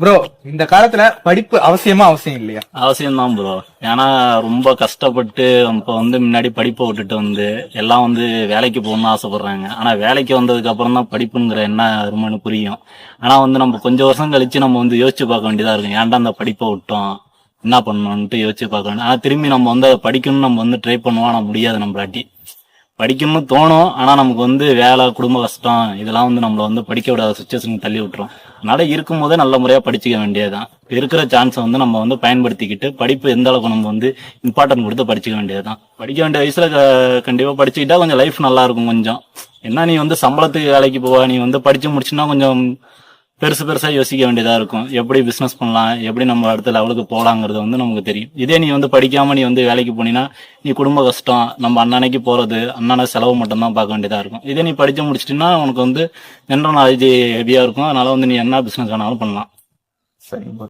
Bro இந்த காலத்துல படிப்பு அவசியமா அவசியம் இல்லையா? அவசியம் தான் ப்ரோ ஏன்னா ரொம்ப கஷ்டப்பட்டு இப்போ வந்து முன்னாடி படிப்பை விட்டுட்டு வந்து எல்லாம் வந்து வேலைக்கு போகணும்னு ஆசைப்படுறாங்க. ஆனா வேலைக்கு வந்ததுக்கு அப்புறம் தான் படிப்புங்கிற என்ன அருமைன்னு புரியும். ஆனா வந்து நம்ம கொஞ்சம் வருஷம் கழிச்சு நம்ம வந்து யோசிச்சு பார்க்க வேண்டியதா இருக்கும். ஏன்டா அந்த படிப்பை விட்டோம்? என்ன பண்ணணும்ட்டு யோசிச்சு பார்க்க வேண்டிய ஆனா திரும்பி நம்ம வந்து அதை படிக்கணும்னு நம்ம வந்து ட்ரை பண்ணுவோம். ஆனா முடியாது நம்மளாட்டி. படிக்கணும்னு தோணும். ஆனா நமக்கு வந்து வேலை குடும்ப கஷ்டம் இதெல்லாம் வந்து நம்மள வந்து படிக்க விடாத சுச்சுவேஷனுக்கு தள்ளி விட்டுரும். அதனால இருக்கும் போதே நல்ல முறையா படிச்சுக்க வேண்டியதுதான். இருக்கிற சான்ஸை வந்து நம்ம வந்து பயன்படுத்திக்கிட்டு படிப்பு எந்த அளவுக்கு நம்ம வந்து இம்பார்ட்டன்ட் கொடுத்து படிச்சுக்க வேண்டியதுதான். படிக்க வேண்டிய வயசுல க- கண்டிப்பா படிச்சுக்கிட்டா கொஞ்சம் லைஃப் நல்லா இருக்கும் கொஞ்சம். என்ன நீ வந்து சம்பளத்துக்கு வேலைக்கு போவா நீ வந்து படிச்சு முடிச்சுன்னா கொஞ்சம் பெருசு பெருசா யோசிக்க வேண்டியதா இருக்கும். எப்படி பிசினஸ் பண்ணலாம் எப்படி நம்ம அடுத்த லெவலுக்கு போகலாங்கிறது வந்து நமக்கு தெரியும். இதே நீ வந்து படிக்காம நீ வந்து வேலைக்கு போனீங்கன்னா நீ குடும்ப கஷ்டம் நம்ம அன்னன்னைக்கு போறது அண்ணனை செலவு மட்டும்தான் பார்க்க வேண்டியதா இருக்கும். இதே நீ படிச்சு முடிச்சிட்டீங்கன்னா உனக்கு வந்து ஜென்ரல் நாலேஜ் ஹெவியா இருக்கும். அதனால வந்து நீ என்ன பிசினஸ் வேணாலும் பண்ணலாம். சரிங்க